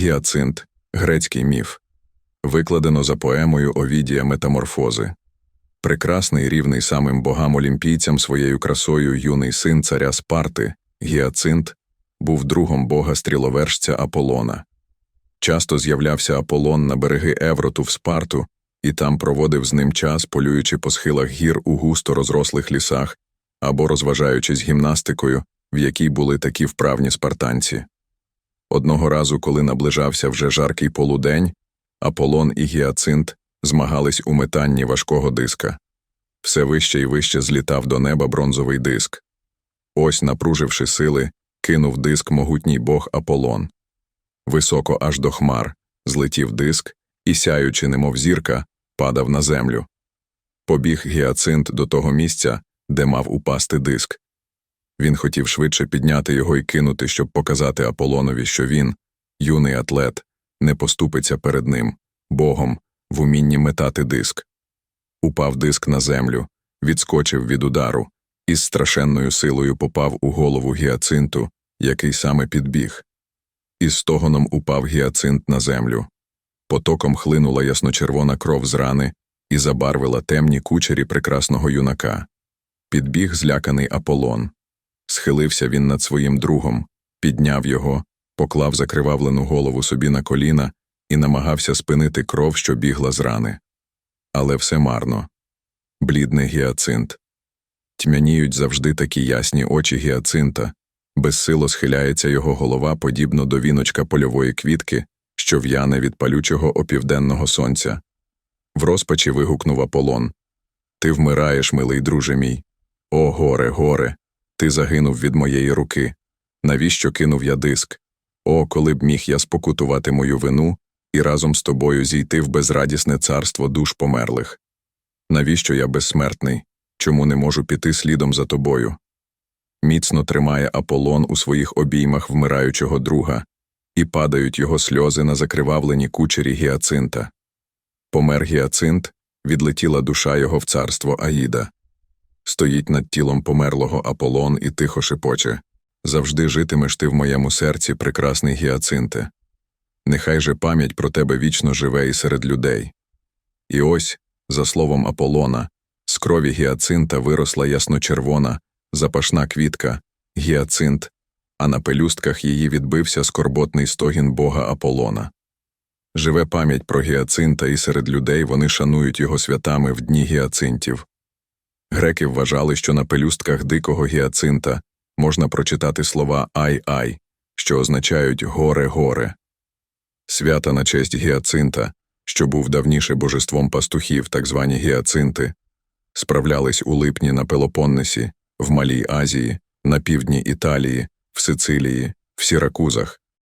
Гіацинт, грецький міф. Викладено за поемою Овідія Метаморфози. Прекрасний рівний самим богам олімпійцям своєю красою юний син царя Спарти, Гіацинт, був другом бога стріловершця Аполлона. Часто з'являвся Аполлон на береги Евроту в Спарту і там проводив з ним час, полюючи по схилах гір у густо розрослих лісах або розважаючись гімнастикою, в якій були такі вправні спартанці. Одного разу, коли наближався вже жаркий полудень, Аполлон і Гіацинт змагались у метанні важкого диска. Все вище і вище злітав до неба бронзовий диск. Ось, напруживши сили, кинув диск могутній бог Аполлон. Високо аж до хмар злетів диск і, сяючи, немов зірка, падав на землю. Побіг Гіацинт до того місця, де мав упасти диск. Він хотів швидше підняти його і кинути, щоб показати Аполлонові, що він, юний атлет, не поступиться перед ним, богом, в умінні метати диск. Упав диск на землю, відскочив від удару і з страшенною силою попав у голову гіацинту, який саме підбіг. Із стогоном упав гіацинт на землю. Потоком хлинула ясночервона кров з рани і забарвила темні кучері прекрасного юнака. Підбіг зляканий Аполлон. Схилився він над своїм другом, підняв його, поклав закривавлену голову собі на коліна і намагався спинити кров, що бігла з рани. Але все марно. Блідний гіацинт. Тьмяніють завжди такі ясні очі гіацинта, безсило схиляється його голова подібно до віночка польової квітки, що в'яне від палючого опівденного сонця. В розпачі вигукнув Аполлон Ти вмираєш, милий друже мій. О, горе, горе, ти загинув від моєї руки. Навіщо кинув я диск? О, коли б міг я спокутувати мою вину і разом з тобою зійти в безрадісне царство душ померлих. Навіщо я безсмертний? Чому не можу піти слідом за тобою? Міцно тримає Аполлон у своїх обіймах вмираючого друга, і падають його сльози на закривавлені кучері гіацинта. Помер гіацинт, відлетіла душа його в царство Аїда. Стоїть над тілом померлого Аполлон і тихо шепоче Завжди житимеш ти в моєму серці, прекрасний гіацинте. Нехай же пам'ять про тебе вічно живе і серед людей. І ось, за словом Аполлона, з крові гіацинта виросла ясночервона, запашна квітка, гіацинт, а на пелюстках її відбився скорботний стогін бога Аполлона. Живе пам'ять про гіацинта, і серед людей вони шанують його святами в дні гіацинтів. Греки вважали, що на пелюстках дикого гіацинта можна прочитати слова ай-ай, що означають горе-горе. Свята на честь гіацинта, що був давніше божеством пастухів, так звані гіацинти, справлялись у липні на Пелопоннесі, в Малій Азії, на півдні Італії, в Сицилії, в Сіракузах,